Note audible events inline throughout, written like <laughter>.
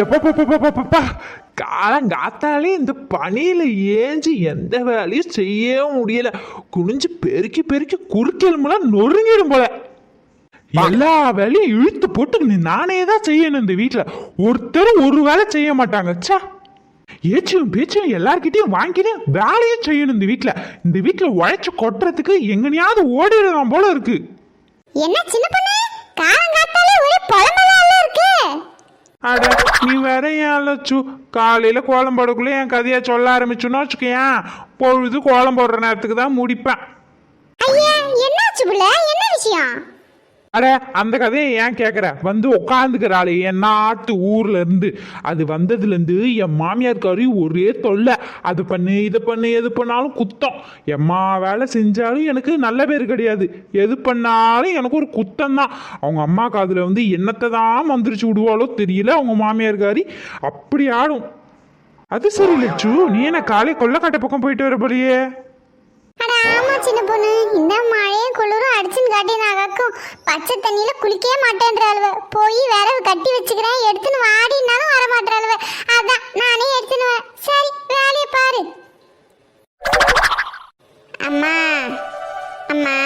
எப்பப்பப்பப்பப்பப்பா காலங்காத்தாலே இந்த பனியில ஏஞ்சி எந்த வேலையும் செய்யவும் முடியல. குனிஞ்சு பெருக்கி பெருக்கி குறுக்கெலும்புலாம் நொறுங்கிடும் போல. எல்லா வேலையும் இழுத்து போட்டு நீ நானே தான் செய்யணும் இந்த வீட்டுல ஒருத்தரும் ஒரு வேலை செய்ய மாட்டாங்க. ச்சே. ஏச்சும் பேச்சும் எல்லார்கிட்டயும் வாங்கிட்டு வேலையும் செய்யணும் இந்த வீட்டுல இந்த வீட்டுல உழைச்சு கொட்டுறதுக்கு எங்கனையாவது ஓடிடலாம் போல இருக்கு. என்ன சின்ன பொண்ணு? காலங்காத்தாலே ஒரே புலம்பலால இருக்கு. அட. நீ வேற ஏன் அழைச்சு காலையில் கோலம் போடக்குள்ளே என் கதையை சொல்ல ஆரம்பிச்சுன்னு வச்சுக்கேன் பொழுது கோலம் போடுற நேரத்துக்கு தான் முடிப்பேன். ஐயா என்னாச்சு புள்ள? என்ன விஷயம்? அட அந்த கதையை ஏன் கேட்குற வந்து உட்காந்துக்கிறாள் என் நாட்டு ஊர்ல இருந்து அது வந்ததுலேருந்து என் மாமியார்காரி ஒரே தொல்லை. அது பண்ணு இது பண்ணு எது பண்ணாலும் குத்தம். எம்மா வேலை செஞ்சாலும் எனக்கு நல்ல பேர் கிடையாது. எது பண்ணாலும் எனக்கு ஒரு குத்தம் தான் அவங்க அம்மா காதில் வந்து என்னத்தை தான் மந்திரிச்சு விடுவாளோ தெரியல அவங்க மாமியார்காரி அப்படி ஆடும். அது சரி லட்சு. நீ என்ன காலை கொள்ளக்காட்டை பக்கம் போயிட்டு வர போலியே அட ஆமா சின்ன பொண்ணு. இந்த மழையும் குளிரும் அடிச்சுன்னு காட்டி நாகாக்கும் பச்சை தண்ணியில குளிக்கவே மாட்டேன்றாளுவ. போய் விரவு கட்டி வச்சுக்கிறேன். எடுத்துன்னு வாடினாலும் வர மாட்டேறாளுவ அதான் நானே எடுத்துன்னுவேன் சரி வேலையை பாரு. அம்மா அம்மா.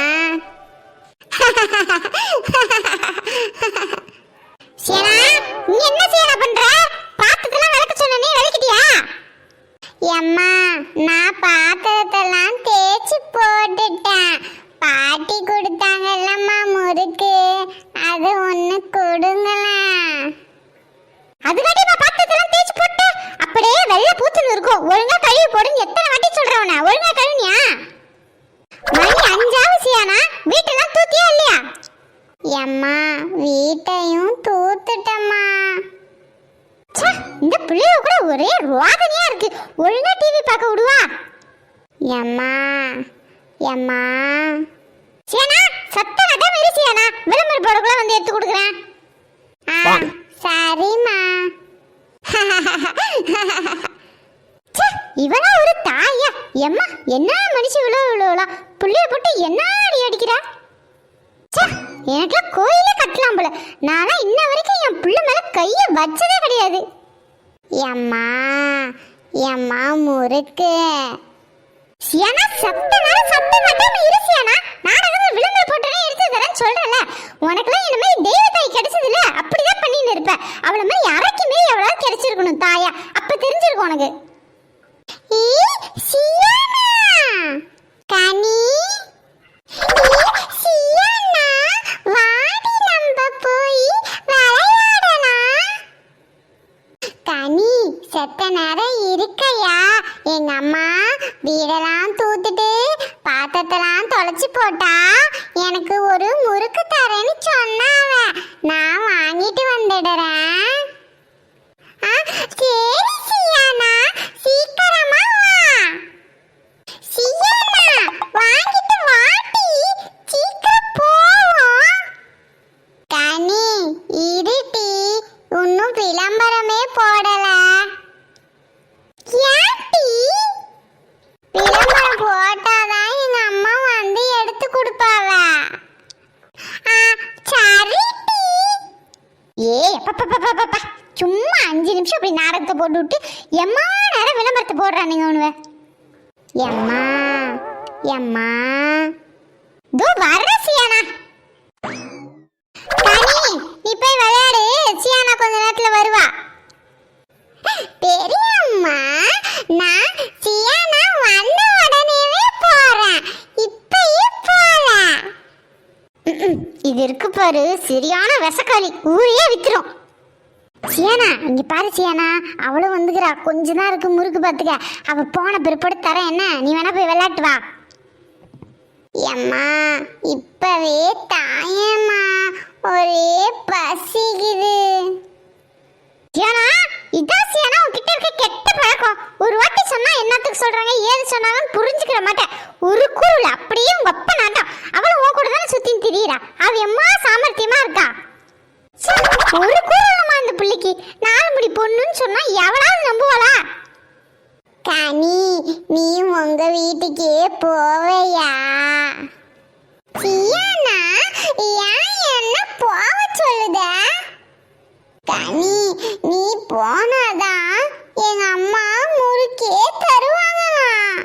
சேனா நீ என்ன சேனா பண்ற? பாத்துக்கலாம் விளக்க சொன்ன நீ விளக்கிட்டியா? எம்மா நான் பாத்திரத்தெல்லாம் தேய்ச்சி போட்டுட்டேன். பாட்டி கொடுத்தாங்கல்லம்மா முறுக்கு. அது ஒன்று கொடுங்களேன். அதுக்காட்டி நான் பாத்திரத்தெல்லாம் தேய்ச்சி போட்டேன். அப்படியே வெள்ளை பூத்துன்னு இருக்கும். ஒழுங்கா கழுவி போடுன்னு எத்தனை வாட்டி சொல்றவன? ஒழுங்கா கழுவினியா? மணி அஞ்சாவது சியானா? வீட்டெல்லாம் தூத்தியா இல்லையா? எம்மா வீட்டையும் தூத்துட்டம்மா. இந்த பிள்ளைய கூட ஒரே ரோதனையா ஒழுங்கா டிவி பார்க்க விடுவா. எம்மா எம்மா. சேனா சத்த நட்டம் இரு சேனா விளம்பர போடக்குள்ள வந்து எடுத்து கொடுக்குறேன். ஆ சரிம்மா. ச்சே, இவளா ஒரு தாயா. எம்மா என்ன மனுஷி இவ்வளோ இவ்வளோலா புள்ளைய போட்டு என்ன அடி அடிக்கிறா? ச்சே, எனக்குலாம் கோயிலே கட்டலாம் போல. நானா இன்ன வரைக்கும் என் புள்ள மேல கைய வச்சதே கிடையாது. எம்மா எம்மா முறுக்கு சியானா சத்த நேரம் சத்த மாட்டாம இரு சியானா. நாடகம் விளம்பர போட்டனே எடுத்து தரேன் சொல்றல உனக்குலாம் இந்த மாதிரி தெய்வ தாய் கிடைச்சது இல்ல அப்படிதான் பண்ணின்னு இருப்ப. அவள மாதிரி யாருக்குமே எவ்வளவு கிடைச்சிருக்கணும் தாயா? அப்ப தெரிஞ்சிருக்கும் உனக்கு. ஈ, சியானா. கனி. விளம்பரமே போடல. விளம்பரம் போட்டாதான் எங்க அம்மா வந்து எடுத்து கொடுப்பாவ. ஆ, ஏ சும்மா அஞ்சு நிமிஷம் அப்படி நாடகத்தை போட்டு விட்டு எம்மா நேரம் விளம்பரத்தை போடுறானுங்க உணுவ எம்மா எம்மா. தூ வர்றசியானா போய் விளையாடு. சியானா கொஞ்ச நேரத்துல வருவா. பெரியம்மா நான் சியானா வந்த உடனேவே போறேன். இப்பயே போல இது இருக்கு பாரு சரியான விசக்காளி ஊரே வித்துரும். சியானா இங்க பாரு சியானா. அவளும் வந்துக்கிறா. கொஞ்ச தான் இருக்கு முறுக்கு பாத்துக்க அவ போன பிற்பாடு தரேன். என்ன? நீ வேணா போய் விளையாட்டு வா. எம்மா இப்பவே தாயம்மா. ஒரே பசிக்குது. ஏனா இதான் சேனா உன்கிட்ட இருக்க கெட்ட பழக்கம். ஒரு வாட்டி சொன்னா என்னத்துக்கு சொல்றாங்க ஏது சொன்னாங்கன்னு புரிஞ்சுக்கிற மாட்டேன். ஒரு குருள் அப்படியே உங்க அப்பா நாட்டம் அவளும் உன் கூட தானே சுத்தின்னு திரியிறா. அவ எம்மா சாமர்த்தியமா இருக்கா? ஒரு குருளமா அந்த பிள்ளைக்கு? நாலு முடி பொண்ணுன்னு சொன்னா எவளாவது நம்புவாளா? கனி நீ உங்க வீட்டுக்கே போவையா? நீ போனாதான் எங்க அம்மா முறுக்கே தருவாங்களாம்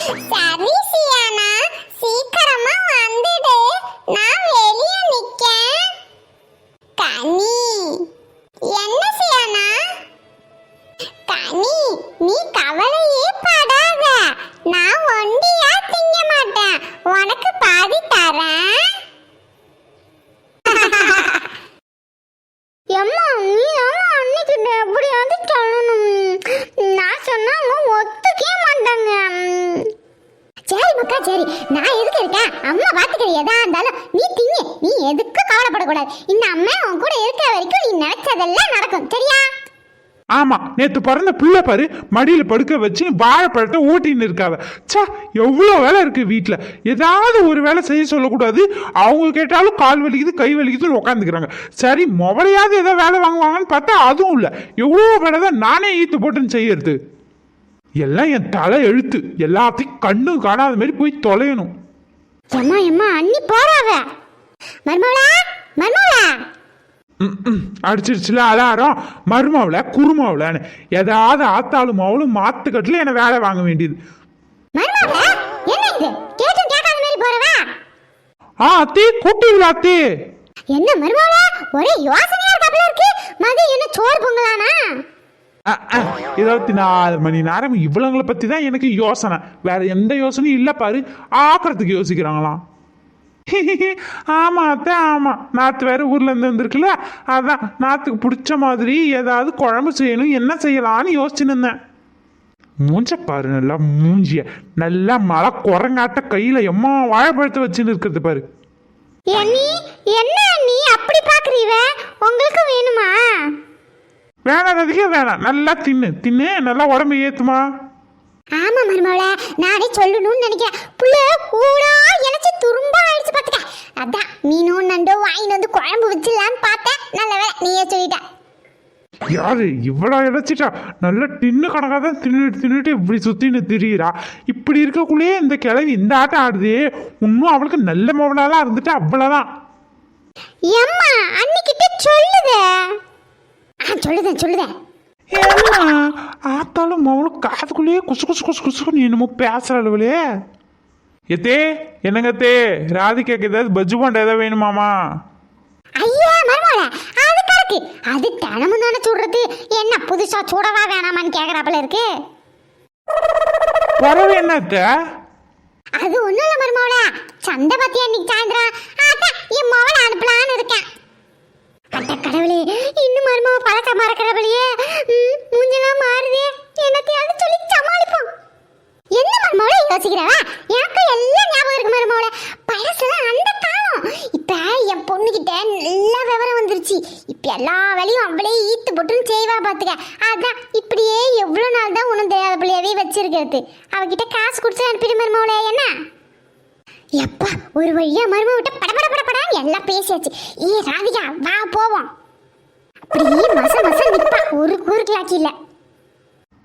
சரி சியானா சீக்கிரமா வந்துடு. நான் வெளிய நிக்கேன். கனி என்ன சியானா? கனி நீ கவலையே கவலைப்படக்கூடாது இந்த அம்மா உன் கூட இருக்கிற வரைக்கும் நீ நினைச்சதெல்லாம் நடக்கும். சரியா? ஆமா நேத்து பிறந்த பிள்ளை பாரு மடியில படுக்க வச்சு வாழைப்பழத்தை ஓட்டின்னு இருக்காவ. ச்சே எவ்வளோ வேலை இருக்கு வீட்டில் ஏதாவது ஒரு வேலை செய்ய சொல்லக்கூடாது. அவங்க கேட்டாலும் கால் வலிக்குது கை வலிக்குதுன்னு உட்காந்துக்கிறாங்க சரி மொபைலையாவது ஏதோ வேலை வாங்குவாங்கன்னு பார்த்தா அதுவும் இல்லை. எவ்வளோ வேலை தான் நானே ஈத்து போட்டுன்னு செய்யறது. எல்லாம் என் தலை எழுத்து. எல்லாத்தையும் கண்ணு காணாத மாதிரி போய் தொலையணும். எம்மா எம்மா அண்ணி போறாவ. மர்மவளா மர்மவளா ம், ம், அடிச்சிருச்சுல அலாரம். மருமாவில் குருமாவிலன்னு ஏதாவது ஆத்தாளும் அவளும் மாத்துக்கட்டில் என்னை வேலை வாங்க வேண்டியது. ஆ அத்தி கூப்பிட்டீங்களா அத்தி. என்ன மர்மவளா ஒரே யோசனையா இருக்காப்ல இருக்கு. என்ன சோறு பொங்கலானா? இருபத்தி நாலு மணி நேரம் இவ்வளவுங்களை பத்தி தான் எனக்கு யோசனை. வேற எந்த யோசனையும் இல்லை பாரு. ஆக்கிறதுக்கு யோசிக்கிறாங்களாம். ஆமா அத்தை ஆமா. நாத்து வேற ஊர்ல இருந்து வந்திருக்குல்ல? அதான் நாத்துக்கு பிடிச்ச மாதிரி ஏதாவது குழம்பு செய்யணும் என்ன செய்யலாம்னு யோசிச்சுன்னு இருந்தேன். மூஞ்ச பாரு நல்லா மூஞ்சிய. நல்லா மழை குரங்காட்ட கையில எம்மா வாழைப்பழத்தை வச்சுன்னு இருக்கிறது பாரு. என்ன அண்ணி அப்படி பாக்குறீவ? உங்களுக்கு வேணுமா? வேணாம் அதிகம் வேணாம். நல்லா தின்னு. தின்னு நல்லா உடம்பு ஏத்துமா. ஆமா மருமவள நானே சொல்லணும்னு நினைக்கிறேன். புள்ள கூடா இழைச்சி துரும்பா ஆயிடுச்சு பாத்துக்க அதான் மீனும் நண்டோ வாங்கிட்டு வந்து குழம்பு வச்சிடலான்னு பார்த்தேன் நல்ல வேலை நீயே சொல்லிட்ட யாரு? இவ்வளோ இழைச்சிட்டா? நல்ல டின்னு கணக்காக தான் தின்னுட்டு தின்னுட்டு இப்படி சுத்தின்னு திரியிறா. இப்படி இருக்கக்குள்ளேயே இந்த கிழவி இந்த ஆட்டம் ஆடுது. இன்னும் அவளுக்கு நல்ல மோவலாலாம் இருந்துட்டு அவ்வளோதான் எம்மா அன்னிக்கிட்ட சொல்லுதே. சொல்லுதேன் சொல்லுதேன் ஏம்மா ஆத்தாலும் மவளும் காதுக்குள்ளேயே குசு குசு குசு குசுன்னு என்னமோ பேசுறாளுவளே எத்தே என்னங்க தே ராதிகாக்கு ஏதாவது பஜ்ஜு போண்டா ஏதாவது வேணுமாமா ஐயா மருமவள அது கரெக்ட் அது தினமும் தானே சுடுறது. என்ன புதுசா சுடவா வேணாமான்னு கேக்குறாப்புல இருக்கு. பறவை என்னத்த? அது ஒண்ணும் இல்ல மருமவள. சந்தை பத்தி அன்னைக்கு சாயந்தரம்? அதான் என் மவளை அனுப்பலான்னு இருக்கேன். அட்ட கடவுளே இன்னும் மருமவ பழக்க மறக்கிறவளையே மூஞ்செல்லாம் மாறுதே. என்னத்தையாவது சொல்லி சமாளிப்போம். என்ன மருமவளை யோசிக்கிறவா எனக்கு எல்லாம் ஞாபகம் இருக்கு மருமவள பழசுலாம் அந்த காலம். இப்ப என் பொண்ணுகிட்ட நல்ல விவரம் வந்துருச்சு. இப்ப எல்லா வேலையும் அவளே ஈத்து போட்டுன்னு செய்வா பாத்துக்க. அதான் இப்படியே எவ்வளவு நாள் தான் உனக்கு தெரியாத பிள்ளையவே வச்சிருக்கிறது. அவகிட்ட காசு கொடுத்து அனுப்பிடு மருமவளே என்ன? எப்பா ஒரு வழியா மரும விட்டு படபட படப்படா எல்லாம் பேசியாச்சு. ஏ ராதிகா வா போவோம். அப்படியே மச மச நிப்பா. ஒரு கூறுக்கலாக்கி இல்ல.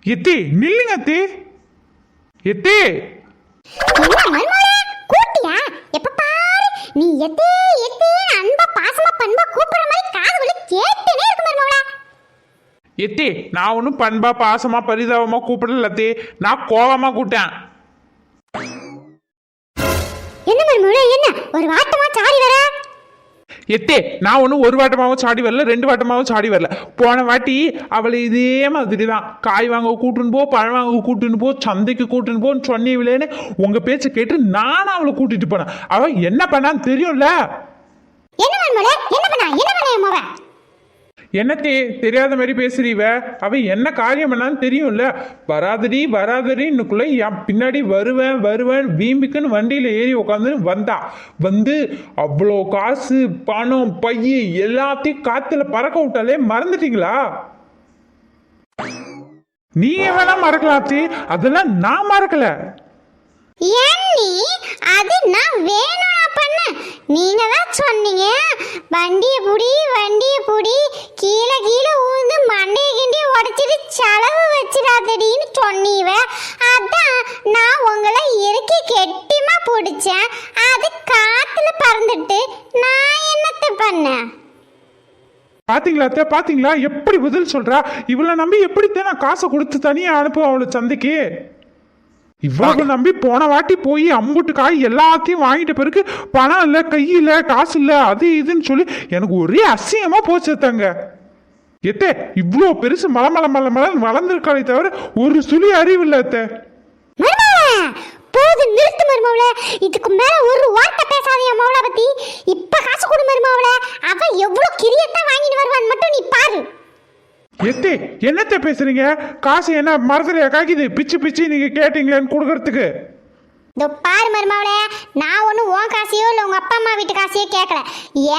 எத்தே நில்லுங்க அத்தே. எத்தே. கூட்டியா? எப்ப பாரு நீ எத்தே எத்தே அன்பா பாசமா பண்பா கூப்பிடுற மாதிரி காது வலி கேட்டுனே இருக்கு மருமகளா எத்தே நான் ஒன்றும் பண்பா பாசமா பரிதாபமா கூப்பிடல அத்தே நான் கோவமா கூட்டேன் என்ன மருமகளே என்ன? ஒரு வாட்டமா சாடி வர எத்தே நான் ஒன்றும் ஒரு வாட்டமாகவும் சாடி வரல ரெண்டு வாட்டமாகவும் சாடி வரல. போன வாட்டி அவளை இதே மாதிரி தான் காய் வாங்க கூட்டுன்னு போ பழம் வாங்க கூட்டுன்னு போ சந்தைக்கு கூட்டுன்னு போன்னு சொன்னீங்களேன்னு உங்கள் பேச்சை கேட்டு நானும் அவளை கூட்டிட்டு போனேன். அவள் என்ன பண்ணான்னு தெரியும்ல? என்ன மருமகளே என்ன பண்ணா? என்னத்தே தெரியாத மாதிரி பேசுறீவ? அவ என்ன காரியம் பண்ணான்னு தெரியும்ல. வராதடி வராதடின்னுக்குள்ள என் பின்னாடி வருவேன் வருவேன் வீம்பிக்குன்னு வண்டியில் ஏறி உட்காந்து வந்தா. வந்து அவ்வளோ காசு பணம் பைய எல்லாத்தையும் காத்துல பறக்க விட்டாலே மறந்துட்டீங்களா? நீங்க வேணா மறக்கலாம் அதெல்லாம் நான் மறக்கல. அது நான் வேணும் பண்ண? நீங்க தான் சொன்னீங்க. வண்டிய புடி வண்டிய புடி. கீழே கீழே ஊந்து மண்டைய கிண்டி உடச்சிட்டு செலவு வச்சிடாதடின்னு சொன்னீவ. அதான் நான் உங்களை இறுக்கி கெட்டிமா பிடிச்சேன். அது காத்துல பறந்துட்டு நான் என்னத்த பண்ணேன்? பாத்தீங்களா அத்தை? பாத்தீங்களா? எப்படி பதில் சொல்றா? இவளை நம்பி எப்படித்தான் நான் காசை கொடுத்து தனியாக அனுப்புவேன் அவளை சந்தைக்கு? இவ்வளவு நம்பி போன வாட்டி போய் அம்புட்டு காய் எல்லாத்தையும் வாங்கிட்ட பிறகு பணம் இல்லை கையில் காசு இல்லை அது இதுன்னு சொல்லி எனக்கு ஒரே அசிங்கமாக போச்சு தங்க எத்தே இவ்வளோ பெருசு மலை மலை மலை மலை வளர்ந்துருக்காளே தவிர ஒரு சுழி அறிவு இல்லை எத்தே போது நிறுத்து மருமவளே. இதுக்கு மேல ஒரு வார்த்தை பேசாதீங்க மவளை பத்தி. இப்ப காசு கொடு மருமவளே. அவன் எவ்வளவு கிரியத்தான் வாங்கிட்டு வருவான்னு மட்டும் நீ பாரு. எத்தே என்னத்த பேசுறீங்க? காசு என்ன மரத்துல காக்கிது பிச்சு பிச்சு நீங்க கேட்டீங்களேன்னு கொடுக்கறதுக்கு. இதோ பாரு மருமவளே நான் ஒன்றும் உன் காசையோ இல்லை உங்கள் அப்பா அம்மா வீட்டு காசையோ கேட்கல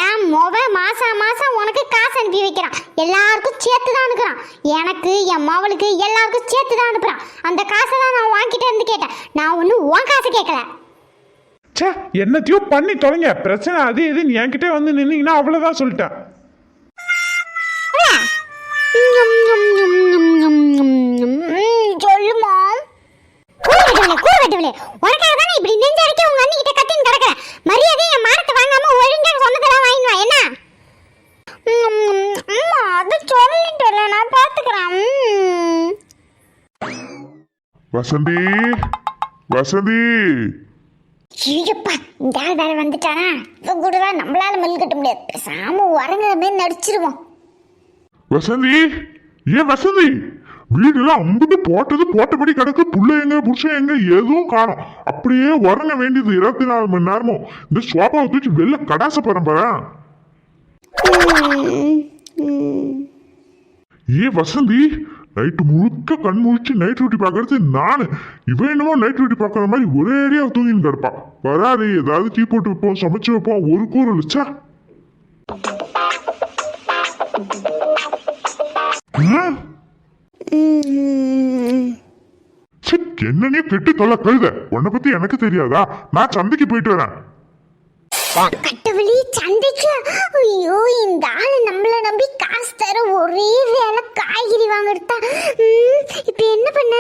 என் மொவ மாசம் மாசம் உனக்கு காசு அனுப்பி வைக்கிறான். எல்லாருக்கும் சேர்த்து தான் அனுப்புறான். எனக்கு என் மவளுக்கு எல்லாருக்கும் சேர்த்து தான் அனுப்புறான். அந்த காசை தான் நான் வாங்கிட்டு இருந்து கேட்டேன். நான் ஒன்றும் உன் காசு கேட்கல ச்சே என்னத்தையோ பண்ணி தொலைங்க. பிரச்சனை அது இதுன்னு என்கிட்ட வந்து நின்னீங்கன்னா அவ்வளவுதான் சொல்லிட்டேன். உனக்காக தானே இப்படி நெஞ்சரைக்க உங்க அண்ணி கிட்ட கத்தின்னு கிடக்குறேன்? மரியாதை என் மானத்தை வாங்காம ஒழுங்கா சொன்னதெல்லாம் வாங்கிட்டு வா என்ன? அம்மா அது சொல்லிட்டல நான் பாத்துக்கிறேன். வசந்தி வசந்தி. ஐயப்பா இந்த ஆள் வேற வந்துட்டானா? இவன் கூட தான் நம்மளால மல் கட்ட முடியாது. பேசாம உறங்குற மாதிரி நடிச்சிருவோம். வசந்தி ஏன் வசந்தி? வீடுலாம் அம்புட்டு போட்டது போட்டபடி கிடக்கு. புள்ள எங்க புருஷன் எங்க எதுவும் காணும். அப்படியே உறங்க வேண்டியது இருபத்தி நாலு மணி நேரமும். இந்த சோபாவை தூக்கி வெளில கடாச பரம்பரை ஏன் வசந்தி நைட்டு முழுக்க கண் முழிச்சு நைட் டியூட்டி பார்க்கறது நானு. இவன் என்னமோ நைட் டியூட்டி பார்க்குற மாதிரி ஒரே அடியாக தூங்கின்னு கிடப்பான் வராது ஏதாவது டீ போட்டு வைப்போம் சமைச்சு வைப்போம் ஒரு கூறு வச்சா ச்சே, என்னன்னே கெட்டு தொல்லை கழுத. உன்னை பத்தி எனக்கு தெரியாதா? நான் சந்தைக்கு போயிட்டு வரேன். கட்டவழி சந்தைக்கு ஐயோ இந்த ஆளு நம்மள நம்பி காசு தர ஒரே வேலை காய்கறி வாங்கிட்டா இப்ப என்ன பண்ண?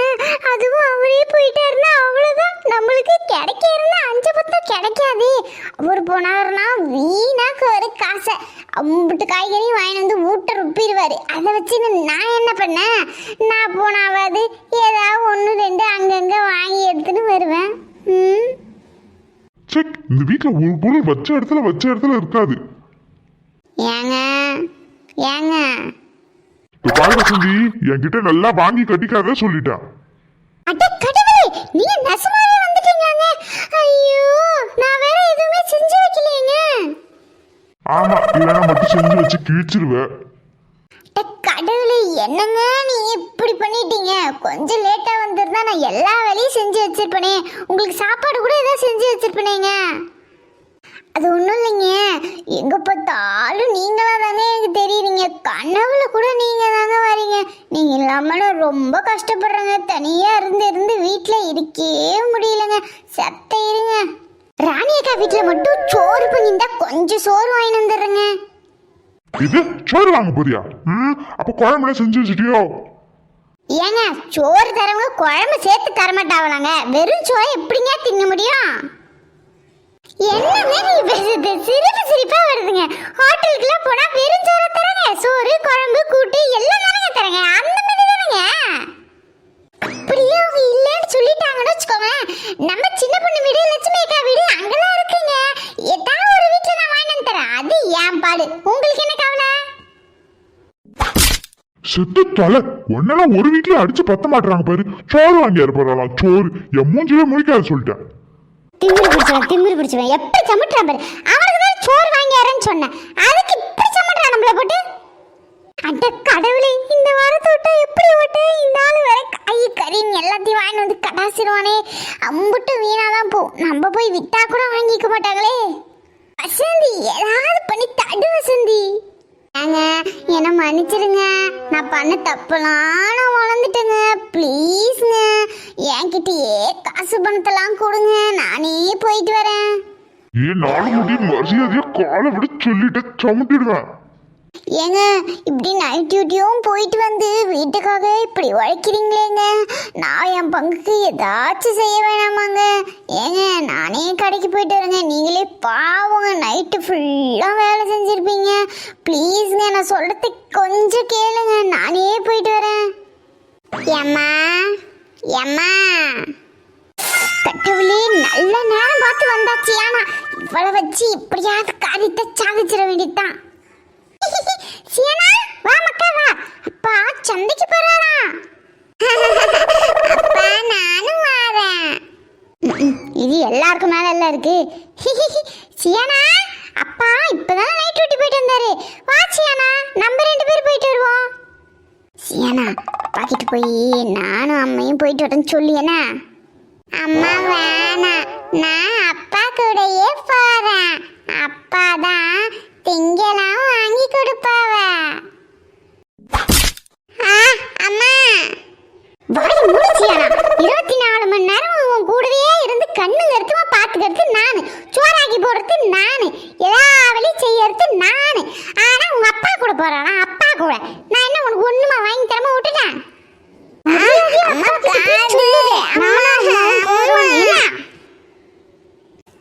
அதுவும் அவரே போயிட்டாருன்னா அவ்வளவுதான். நம்மளுக்கு கிடைக்க இருந்தா அஞ்சு பத்தம் கிடைக்காது. அவர் போனாருன்னா வீணாக்கு ஒரு காசை. அம்பிட்டு காய்கறி வாங்கிட்டு வந்து ஊட்ட ருப்பிடுவாரு. அதை வச்சு நான் என்ன பண்ணேன் நான் போனாவது ஏதாவது ஒன்று ரெண்டு அங்கங்கே வாங்கி எடுத்துன்னு வருவேன். செக் இந்த வீட்ல ஒரு பொருள் வச்ச இடத்துல வச்ச இடத்துல இருக்காது. ஏங்க? ஏங்க? இப்ப பாரு வசந்தி என்கிட்ட நல்லா வாங்கி கட்டிக்காத சொல்லிட்டான் அட கடவுளே நீங்க நெசமாவே வந்துட்டீங்களாங்க? ஐயோ நான் வேற எதுவுமே செஞ்சு வைக்கலையேங்க. ஆமா இல்லைன்னா மட்டும் செஞ்சு வச்சு கிழிச்சிருவேன் அட கடவுளே என்னங்க நீங்க இப்படி பண்ணிட்டீங்க? கொஞ்சம் லேட்டா வந்திருந்தா நான் எல்லா வேலையும் செஞ்சு வச்சிருப்பேனே. உங்களுக்கு சாப்பாடு கூட ஏதாவது செஞ்சு வச்சிருப்பேனேங்க. அது ஒன்றும் இல்லைங்க. எங்கே பார்த்தாலும் நீங்களாக தானே எனக்கு தெரியுறீங்க கனவுல கூட நீங்கள் தாங்க வரீங்க. நீங்கள் இல்லாமல் நான் ரொம்ப கஷ்டப்படுறேங்க. தனியா இருந்து இருந்து வீட்டில் இருக்கே முடியலங்க. செத்த இருங்க. ராணி அக்கா வீட்டில் மட்டும் சோறு பண்ணியிருந்தா கொஞ்சம் சோறு வாங்கி வந்துடுறேங்க. இது சோறு வாங்க போறியா? ம் அப்ப குழம்புல செஞ்சு வச்சுட்டியோ? ஏங்க சோறு தரவங்க குழம்பு சேர்த்து தரமாட்டாவலாங்க வெறும் சோறை எப்படிங்க திங்க முடியும்? என்னங்க நீ பேசுறது சிரிப்பு சிரிப்பா வருதுங்க. ஹோட்டலுக்குலாம் போனா வெறும் சோறு தரங்க. சோறு குழம்பு கூட்டு எல்லாம் தானங்க தரங்க. அந்த மாதிரி தானங்க. அப்படியே அவங்க இல்லைன்னு சொல்லிட்டாங்கன்னு வச்சுக்கோங்களேன். நம்ம சின்ன பொண்ணு வீடு லட்சுமி அக்கா வீடு அங்கெல்லாம் இருக்குங்க ஏதாவது ஒரு வீட்டுல நான் வாங்கி வந்து தரேன் அது ஏன் பாடு உங்களுக்கு என்ன கவலை செத்து தொலை. ஒன்னெல்லாம் ஒரு வீட்லயே அடிச்சு பத்த மாட்டுறாங்க பாரு. சோறு வாங்கி போறாளாம் சோறு. என் மூஞ்சிலே முடிக்காது சொல்லிட்டேன். திமிரு பிடிச்சவன் திமிரு பிடிச்சவன் எப்படி சமட்டுறான் பாரு. அவனுக்கு தான் சோறு வாங்கியாரன்னு சொன்னேன். அதுக்கு இப்படி சமட்டுறான் நம்மள போட்டு. அட கடவுளே இந்த வாரத்தை விட்டா எப்படி விட்டு இந்த ஆள் வேற கை கறின்னு எல்லாத்தையும் வாங்கி வந்து கடாசிடுவானே. அம்புட்டு வீணாதான் போ. நம்ம போய் விட்டா கூட வாங்கிக்க மாட்டாங்களே. வசந்தி ஏதாவது பண்ணி தடு வசந்தி. ஏங்க என்ன மன்னிச்சிடுங்க. பண்ண தப்பெல்லாம் நான் வளர்ந்துட்டேங்க ப்ளீஸ்ங்க என்கிட்டயே காசு பணத்தெல்லாம் கொடுங்க. நானே போயிட்டு வரேன். ஏன் நாலு முடி மரியாதையை காலை விட சொல்லிட்டு சமட்டிடுவேன் ஏங்க இப்படி நைட் டியூட்டியும் போயிட்டு வந்து வீட்டுக்காக இப்படி உழைக்கிறீங்களேங்க? நான் என் பங்குக்கு ஏதாச்சும் செய்ய வேணாமாங்க. ஏங்க நானே கடைக்கு போயிட்டு வரேங்க. நீங்களே பாவங்க நைட்டு ஃபுல்லாக வேலை செஞ்சுருப்பீங்க. ப்ளீஸ்ங்க நான் சொல்கிறது கொஞ்சம் கேளுங்க. நானே போயிட்டு வரேன். ஏம்மா ஏம்மா. கட்டவுளே நல்ல நேரம் பார்த்து வந்தாச்சு. ஆனா இவ்வளோ வச்சு இப்படியாவது காரியத்தை சாதிச்சிட வேண்டியதுதான். சியனா வா மக்கா வா. அப்பா சந்தைக்கு போறாரா? அப்பா நானும் வரேன். இது எல்லாருக்கும் மேல எல்லாம் இருக்கு. சியானா அப்பா இப்பதான் நைட் டியூட்டி போயிட்டு வந்தாரு. வா சியானா நம்ம ரெண்டு பேரும் போயிட்டு வருவோம். சியானா அப்பா கிட்ட போய் நானும் அம்மையும் போயிட்டு வரேன்னு சொல்லியனா அம்மா வேணாம். நான் அப்பா கூடயே போறேன். அப்பா தான் திங்கெல்லாம் வாங்கி கொடுப்பாவ ஆ, அம்மா வாய் மூடிச்சியானா இருபத்தி நாலு மணி நேரம் உன் கூடவே இருந்து கண்ணு கருத்துமா பாத்துக்கிறது நானு சோறாக்கி போடுறது நானு எல்லா வேலையும் செய்யறது நானு ஆனா உங்க அப்பா கூட போறானா அப்பா கூட நான் என்ன உனக்கு ஒண்ணுமா வாங்கி தரமா விட்டுட்டேன் அம்மா காது அம்மா போடுவாங்க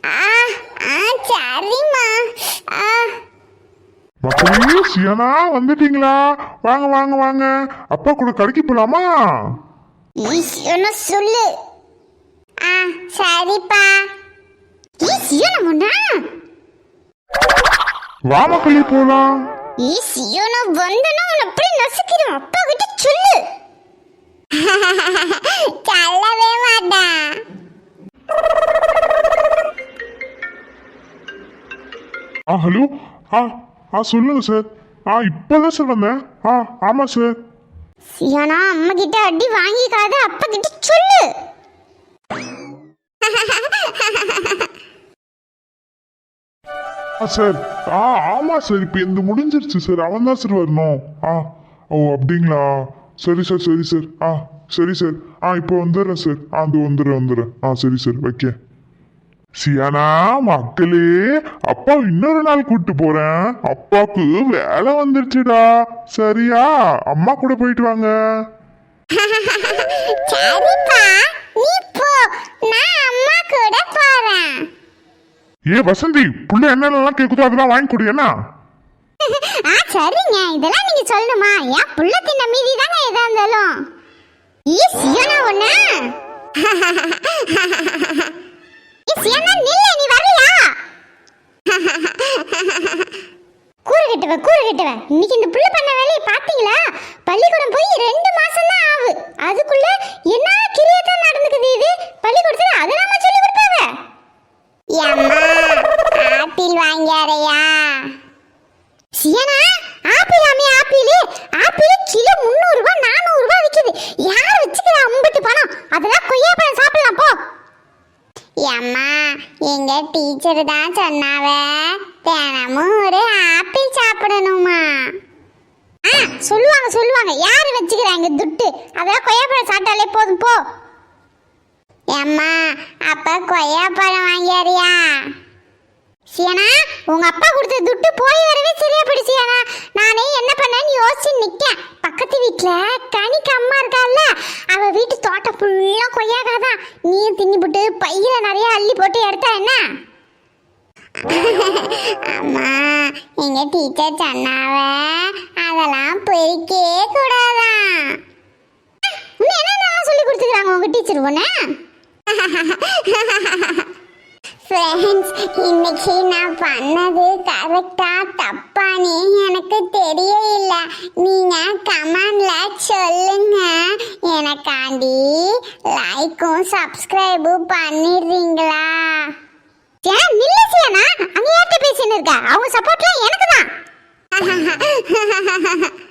ஆ ஆ சரிம்மா ஆ சியானா வந்துட்டீங்களா? வாங்க வாங்க வாங்க. அப்பா கூட கடைக்கு போலாமா? ஈசியோன்னு சொல்லு? ஆ சரிப்பா. ஈசியோன முன்னா? வா மக்களே போலாம். ஈசியோன வந்தனா உன்னை எப்படி நசுக்கிறோம் அப்பா கிட்ட சொல்லு. சொல்லவே மாட்டான் ஆ ஹலோ? ஆ ஆ சொல்லுங்க சார். ஆ இப்போதான் சார் வந்தேன். ஆ ஆமா சார் சியானா அம்மா கிட்ட அடி வாங்கிக்காத அப்பா கிட்ட சொல்லு. ஆ சார் ஆ ஆமா சார் இப்போ இந்த முடிஞ்சிருச்சு சார் அவன் தான் சார் வரணும். ஆ ஓ அப்படிங்களா? சரி சார் சரி சார் ஆ சரி சார் ஆ இப்போ வந்துடுறேன் சார் ஆ அது வந்துடுறேன் வந்துடுறேன். ஆ சரி சார் வைக்க சியானா மக்களே அப்பா இன்னொரு நாள் கூட்டு போறேன். அப்பாவுக்கு வேலை வந்துருச்சுடா. சரியா? அம்மா கூட போயிட்டு வாங்க. <laughs> ஏ வசந்தி புள்ள என்னென்னலாம் கேட்குதோ அதெல்லாம் வாங்கி கொடு என்ன? <laughs> ஆ சரிங்க. இதெல்லாம் நீங்க சொல்லணுமா? என் புள்ள தின்ன மீதி தாங்க எதா இருந்தாலும். ஈ சியோனா ஒண்ணு. <laughs> ஈ சியோனா நில்ல நீ வரலையா கூறு கட்டுவ இன்னைக்கு இந்த புள்ள பண்ண வேலையை பாத்தீங்களா பள்ளிக்கூடம் போய் ரெண்டு மாசம் தான் ஆகு அதுக்குள்ள என்ன கிரியத்தான் நடந்துக்குது இது? பள்ளிக்கூடத்துல அதை நம்ம சொல்லி கொடுப்பாவ அம்மா ஆப்பிள் வாங்கியாரையா? சியனா ஆப்பிள் ஆமே ஆப்பிள். ஆப்பிள் கிலோ முந்நூறு ரூபாய் நானூறு ரூபாய் விக்குது. யார் வச்சுக்கிற அம்பட்டு பணம் அதெல்லாம் கொய்யா பழம் சாப்பிடலாம் போ அம்மா எங்க டீச்சர் தான் சொன்னாவ. தினமும் ஒரு ஆப்பிள் சாப்பிடணுமா? ஆ சொல்லுவாங்க சொல்லுவாங்க. யாரு வச்சுக்கிறாங்க துட்டு? அதெல்லாம் கொய்யாப்பழம் சாப்பிட்டாலே போதும் போ. அம்மா அப்ப கொய்யாப்பழம் வாங்கியாரியா? சியனா உங்க அப்பா கொடுத்த துட்டு போய் வரவே சரியா பிடிச்சியானா நானே என்ன பண்ணேன்னு யோசிச்சு நிக்கேன். பக்கத்து வீட்டுல கனிக்கு அம்மா இருக்கால்ல அவ வீட்டு தோட்டம் ஃபுல்லா கொய்யாக்காதான் நீயும் தின்னி போட்டு பையில நிறைய அள்ளி போட்டு எடுத்தா என்ன? அம்மா எங்க டீச்சர் சொன்னாவ அதெல்லாம் பொறிக்கே கூடாதான் என்ன சொல்லி கொடுத்துக்கிறாங்க உங்க டீச்சர் உன்ன? <laughs> ஃப்ரெண்ட்ஸ் இன்னைக்கு நான் பண்ணது கரெக்டா தப்பானே எனக்கு தெரியல நீங்க கமெண்ட்ல சொல்லுங்க. எனக்காண்டி லைக்கும் சப்ஸ்கிரைபும் பண்ணிடுறீங்களா? ஏன் நில்லசியானா அங்க யார்கிட்ட பேசின்னு இருக்க? அவங்க சப்போர்ட்லாம் எனக்கு தான் <laughs>